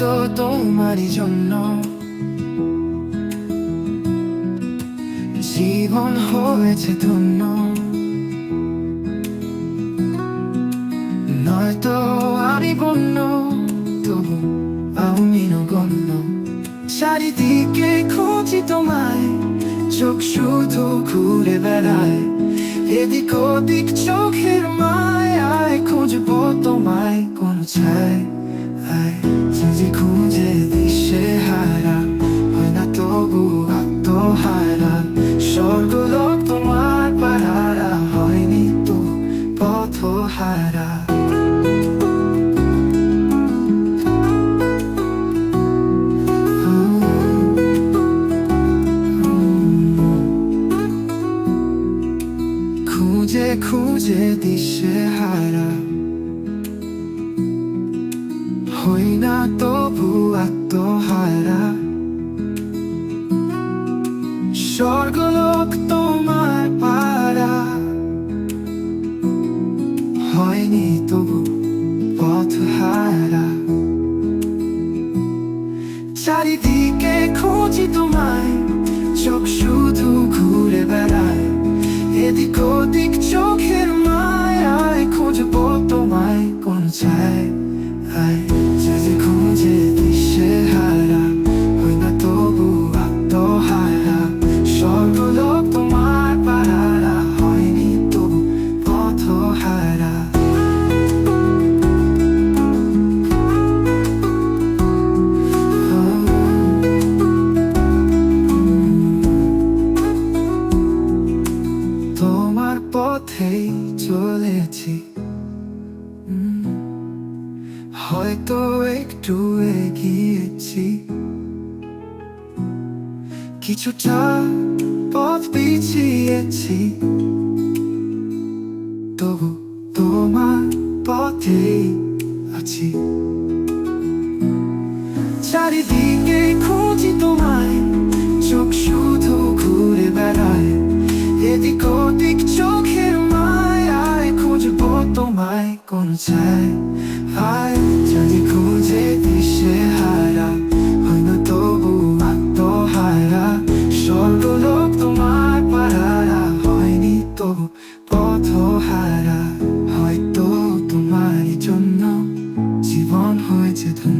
হয়তো তোমারই জন্য। জীবন হয়েছে ধন্য। নয়তো আমি বন্য, তবু আমি নগণ্য। চারিদিকে খুঁজি তোমায়, চোখ শুধু ঘুরে বেড়ায়। এদিক ওদিক চোখের মায় আয় খুঁজবো তোমায়, কোন ছায়, আয়। যদি খুঁজে দিশে হারা, হয় না তবু আত্মহারা। স্বর্গলোক তোমার পাহারা হয়নি তো পথ হারা তবু আত্মহারা। স্বর্গলোক তোমার পারা হয়নি তবু পথ হারা চারিদিকে খুঁজি তোমায়, চোখ শুধু ঘুরে বেড়ায়। এদিক ওদিক চোখের তোমার পথেই চলেছি। হয়তো একটু এগিয়েছি। কিছুটা পথ পিছিয়েছি। তবু তোমার পথেই আছি। চারিদিকে খুঁজি তোমায়, চোখ শুধু ঘুরে বেড়ায়। এদিক কোন যদি খুঁজে দিশে হারা হইন তবু আত্মহারা। সর্বলোক তোমার পাহারা হয়নি তবু পথ হারা হয়তো তোমার জন্য জীবন হয়েছে ধন্য।